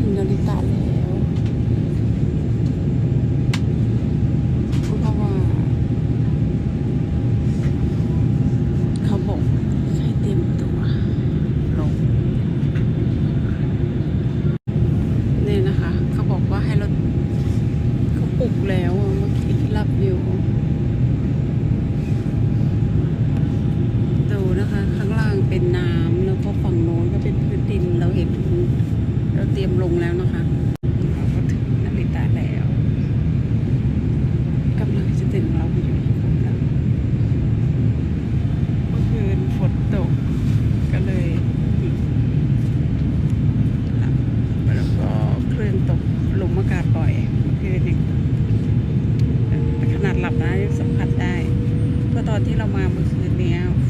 ถึงนาริตะแล้วเพราะว่าเขาบอกให้เต็มตัวลงเนี่ยนะคะ เขาบอกว่าให้เราเขาปลุกแล้วเมื่อกี้ที่รับอยู่ดูนะคะ ข้างล่างเป็นน้ำ เตรียมลงแล้วนะคะเราก็ถึงนาริตะแล้วกำลังจะถึงเราอยู่แล้วเมื่อคืนฝนตกก็เลยหลับแล้วก็ครื่องตกลมอากาศบ่อยเมื่อคืนเนี่ยขนาดหลับนะยังสัมผัสได้เพราะตอนที่เรามาเมื่อคืนเนี้ยฝ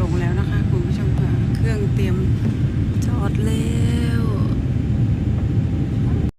ลงแล้วนะคะ